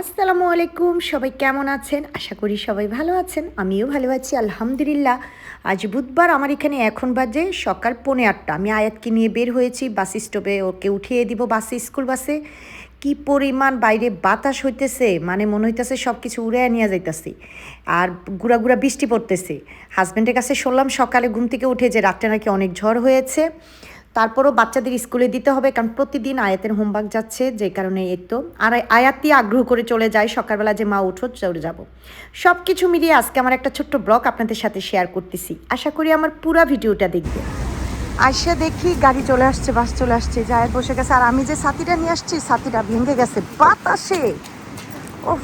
আসসালামু আলাইকুম, সবাই কেমন আছেন? আশা করি সবাই ভালো আছেন, আমিও ভালো আছি, আলহামদুলিল্লাহ। আজ বুধবার, আমার এখানে এখন বাজে সকাল পৌনে আটটা। আমি আয়াতকে নিয়ে বের হয়েছি, বাস স্টপে ওকে উঠিয়ে দিব বাসে, স্কুল বাসে। কি পরিমাণ বাইরে বাতাস হইতেছে মানে মনে হইতেছে সব কিছু উড়ে নিয়ে যাইতেছি। আর গুড়া গুড়া বৃষ্টি পড়তেছে। হাজব্যান্ডের কাছে শুনলাম সকালে ঘুম থেকে উঠে যে রাতটা নাকি অনেক ঝড় হয়েছে। তারপরও বাচ্চাদের স্কুলে দিতে হবে, কারণ প্রতিদিন আয়াতের হোমওয়ার্ক যাচ্ছে, যে কারণে এই তো। আর আয়াতই আগ্রহ করে চলে যায়, সকালবেলা যে মা উঠো, চলে যাব। সব কিছু মিলিয়ে আজকে আমার একটা ছোট্ট ব্লগ আপনাদের সাথে শেয়ার করতেছি। আশা করি আমার পুরো ভিডিওটা দেখবে। আইসা দেখি গাড়ি চলে আসছে, বাস চলে আসছে যায় বসে গেছে। আর আমি যে সাথীটা নিয়ে আসছি সাথীটা ভেঙে গেছে, বাতাসে। ওফ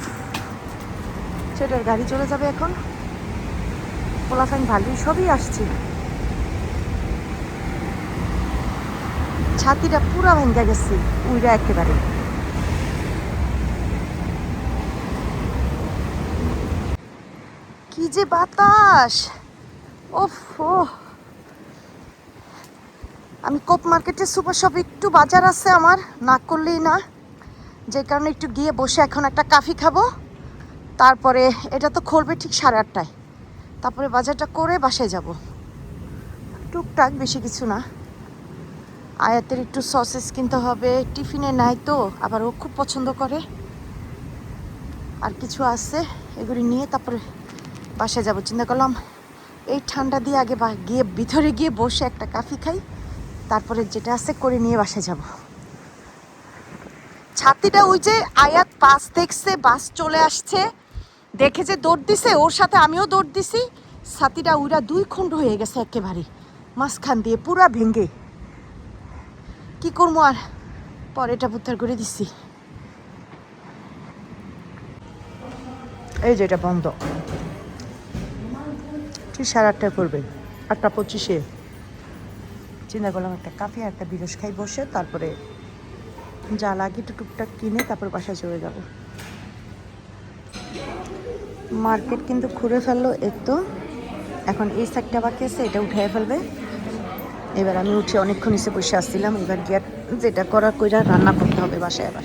সেটার গাড়ি চলে যাবে এখন। পোলাফাইন ভালোই, সবই আসছে। ছাতিটা পুরা ভেঙে গেছে, উইরা একেবারে। কি যে বাতাস! ওফ আমি কোপ মার্কেটে সুপার শপ একটু বাজার আছে আমার, না করলেই না। যে কারণে একটু গিয়ে বসে এখন একটা কাফি খাব। তারপরে এটা তো খুলবে ঠিক সাড়ে আটটায়। তারপরে বাজারটা করে বাসায় যাব। টুকটাক, বেশি কিছু না। আয়াতের একটু সসেস কিনতে হবে, টিফিনে নাই তো, আবার ও খুব পছন্দ করে। আর কিছু আছে, এগুলি নিয়ে তারপরে বাসায় যাব। চিন্তা করলাম, এই ঠান্ডা দিয়ে আগে বা- গিয়ে ভিতরে গিয়ে বসে একটা কাফি খাই, তারপরে যেটা আছে করে নিয়ে বাসায় যাব। ছাতিটা ওই যে আয়াত বাস দেখছে, বাস চলে আসছে, দেখে যে দৌড় দিছে, ওর সাথে আমিও দৌড় দিছি, ছাতিটা উইরা দুই খণ্ড হয়ে গেছে একেবারে, মাঝখান দিয়ে পুরা ভেঙে। কি করব আর? পরেটা উদ্ধার করে দিছি। এই যে এটা বন্ধ। ঠিক সাড়ে আটটায় করবে। আটটা পঁচিশে। চিন্তা করলাম একটা কাফি একটা বিরস খাই বসে, তারপরে যা লাগে একটু টুকটাক কিনে তারপর বাসায় চলে যাব। মার্কেট কিন্তু খুঁড়ে ফেলল, এই তো। এখন এই সাইডটা বাকি আছে, এটা উঠে ফেলবে। এবার আমি উঠে অনেকক্ষণ এসে বসে আসছিলাম, এবার গিয়ে যেটা করার কইরা রান্না করতে হবে বাসায় আবার।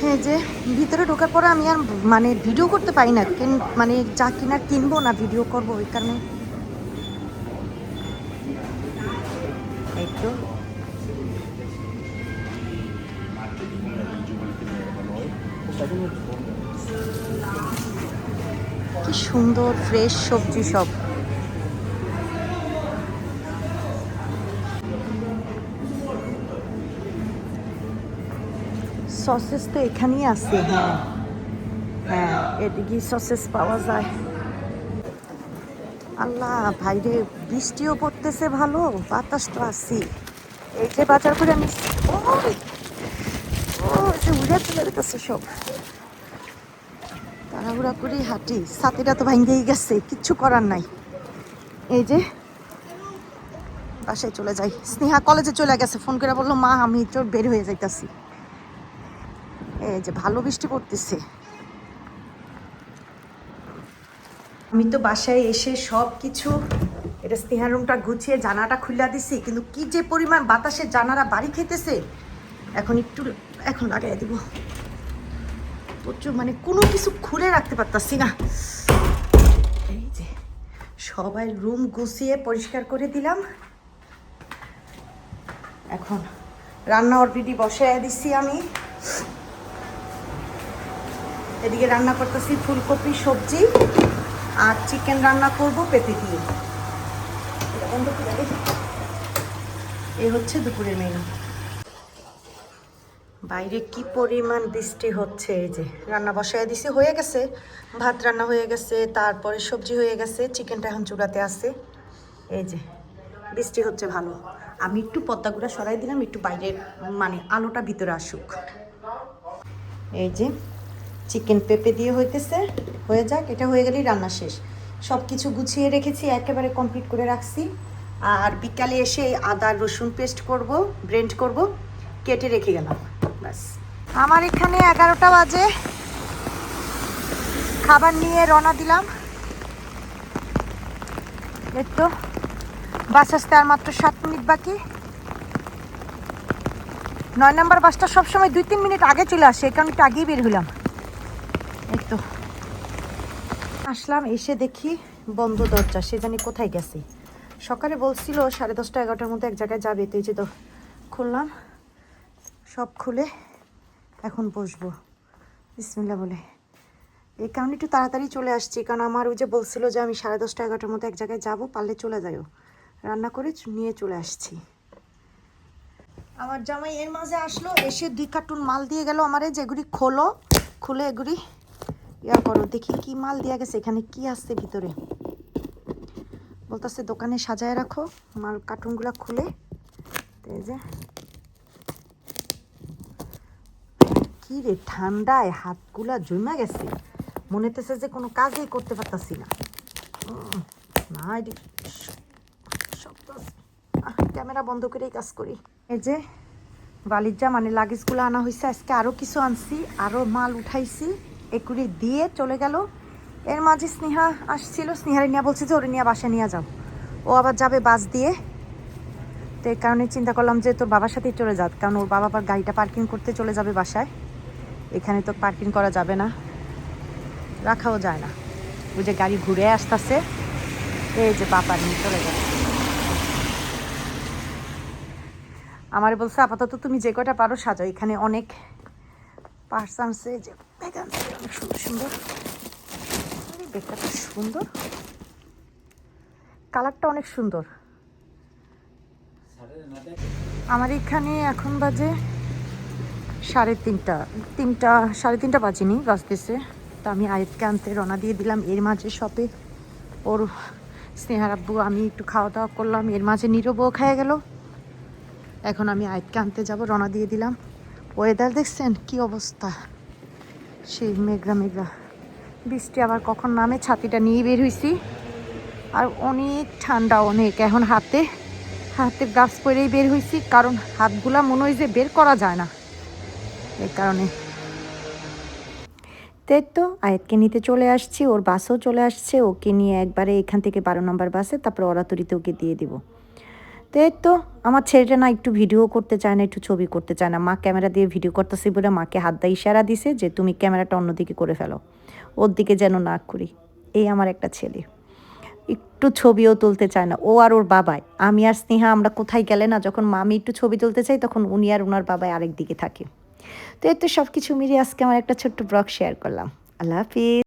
হ্যাঁ যে ভিতরে ঢোকার পরে আমি আর মানে ভিডিও করতে পারি না, কেন মানে যা কিনা কিনবো না ভিডিও করব ওই কারণে। এই কি সুন্দর ফ্রেশ সবজি সব। সসেস তো এখানেই আছে হ্যাঁ। হ্যাঁ এদিকে সসেস পাওয়া যায়। আল্লাহ, ভাইরে, বৃষ্টিও পড়তেছে ভালো, বাতাস তো আসি এই যে বাজার করে আমি ও যে উড়ে চলে যেতেছে সব। তাড়াহুড়া করে হাঁটি। সাথীটা তো ভাঙ্গেই গেছে, কিচ্ছু করার নাই। এই যে, বাসায় চলে যাই। স্নেহা কলেজে চলে গেছে, ফোন করে বলল, মা, আমি তো বের হয়ে যাইতাছি। এই যে, ভালো বৃষ্টি পড়তেছে। আমি তো বাসায় এসে সব কিছু এটা স্নেহার রুমটা গুছিয়ে জানাটা খুলে দিছি, কিন্তু কি যে পরিমাণ বাতাসের জানারা বাড়ি খেতেছে, এখন একটু, এখন লাগাই দিব। প্রচুর মানে কোনো কিছু খুলে রাখতে পারতাছি না। এই যে, সবাই রুম গুছিয়ে পরিষ্কার করে দিলাম। এখন রান্না অলরেডি বসায় দিছি আমি। এদিকে রান্না করতেছি ফুলকপি, সবজি আর চিকেন রান্না করব পেঁপে দিয়ে। এই হচ্ছে দুপুরের মেনু বাইরে কি পরিমাণ বৃষ্টি হচ্ছে এই যে? রান্না বসায় দিছি, হয়ে গেছে। ভাত রান্না হয়ে গেছে, তারপরে সবজি হয়ে গেছে, চিকেনটা এখন চূড়াতে আছে। এই যে, বৃষ্টি হচ্ছে ভালো। আমি একটু পদ্মাগুড়া সরাই দিলাম, একটু বাইরের মানে আলোটা ভিতরে আসুক। এই যে, চিকেন পেঁপে দিয়ে হইতেছে। হয়ে যাক, এটা হয়ে গেলেই রান্না শেষ। সব কিছু গুছিয়ে রেখেছি, একেবারে কমপ্লিট করে রাখছি। আর বিকালে এসে আদা রসুন পেস্ট করব ব্রেন্ড করব, কেটে রেখে গেলাম। ব্যাস আমার এখানে এগারোটা বাজে। খাবার নিয়ে রওনা দিলাম। এই তো, বাস আসতে আর মাত্র সাত মিনিট বাকি। নয় নম্বর বাসটা সবসময় দুই তিন মিনিট আগে চলে আসে কারণে একটু আগেই বের হলাম। এই তো। আসলাম, এসে দেখি বন্ধ দরজা, সে জানি কোথায় গেছে। সকালে বলছিল সাড়ে দশটা এগারোটার মধ্যে এক জায়গায় যাবে, তো এই যে তো খুললাম। সব খুলে এখন বসবো। বিসমিল্লা বলে। এই কারণে একটু তাড়াতাড়ি চলে আসছি, কারণ আমার ওই যে বলছিল যে আমি সাড়ে দশটা এগারোটার মতো এক জায়গায় যাব, পারলে চলে যাইও। রান্না করে নিয়ে চলে আসছি। আমার জামাই এর মাঝে আসলো, এসে দুই কার্টুন মাল দিয়ে গেল আমারে যেগুলি খোলো, খুলে এগুলি ইয়া করো, দেখি কি মাল দেওয়া গেছে, এখানে কি আসছে ভিতরে? বলতেছে দোকানে সাজায় রাখো, মাল কার্টুনগুলো খুলে। এই যে কি রে ঠান্ডায় হাতগুলা জমা গেছে। মনে হতেছে যে কোনো কাজই করতে পারতাছি না। আছে। ক্যামেরা বন্ধ করেই কাজ করি। এই যে বালির যা মানে লাগেজগুলো আনা হয়েছে আজকে আরও কিছু আনছি আরও মাল উঠাইছি একুড়ি দিয়ে চলে গেল। এর মাঝে স্নেহা আসছিল, স্নেহারে নিয়ে বলছে যে ওরে নিয়ে বাসা নিয়ে যাও। ও আবার যাবে বাস দিয়ে। তো এই কারণে চিন্তা করলাম যে তোর বাবার সাথেই চলে যাক, কারণ ওর বাবা আবার গাড়িটা পার্কিং করতে চলে যাবে বাসায়। এখানে তো পার্কিং করা যাবে না। রাখাও যায় না। ওই যে গাড়ি ঘুরে আসতেছে, এই যে বাবা নিয়ে চলে যাবে আমার বলছে, আপাতত তুমি যে কটা পারো সাজাও। এখানে অনেক পার্স আনছে যে অনেক সুন্দর সুন্দর। তো সুন্দর। কালারটা অনেক সুন্দর। আমার এখানে এখন বাজে সাড়ে তিনটা তিনটা, সাড়ে তিনটা বাজেনি বাজতেছে তো আমি আয়েতকে আনতে রওনা দিয়ে দিলাম। এর মাঝে শপে ওর স্নেহার আব্বু, আমি একটু খাওয়া দাওয়া করলাম। এর মাঝে নীরবও খেয়ে গেল। এখন আমি আয়েতকে আনতে যাব, রওনা দিয়ে দিলাম। ওয়েদার দেখছেন? কি অবস্থা? সেই মেঘলা মেঘলা। বৃষ্টি আবার কখন নামে? ছাতিটা নিয়ে বের হয়েছি আর অনেক ঠান্ডা, অনেক। এখন হাতে হাতে গাছ পরেই বের হয়েছি কারণ হাতগুলা মনে হয় যে বের করা যায় না। এই কারণে। তাই তো, আয়াতকে নিতে চলে আসছি, ওর বাসও চলে আসছে, ওকে নিয়ে একবারে এখান থেকে বারো নম্বর বাসে, তারপরে অরাতরিতে ওকে দিয়ে দিব। তো তো, আমার ছেলেটা না একটু ভিডিও করতে চায় না, একটু ছবি করতে চায় না। মা ক্যামেরা দিয়ে ভিডিও করতেছি বলে মাকে হাত দিয়ে ইশারা দিছে যে, তুমি ক্যামেরাটা অন্যদিকে করে ফেলো। ওর দিকে যেন না করি। এই আমার একটা ছেলে। একটু ছবিও তুলতে চায় না। ও আর ওর বাবাই। আমি আর স্নেহা আমরা কোথায় গেলে না, যখন মামি একটু ছবি তুলতে চাই, তখন উনি আর ওনার বাবাই আরেক দিকে থাকে। তো এই তো সব কিছু মিলিয়ে আজকে আমার একটা ছোট্ট ব্লগ শেয়ার করলাম। আল্লাহ হাফিজ।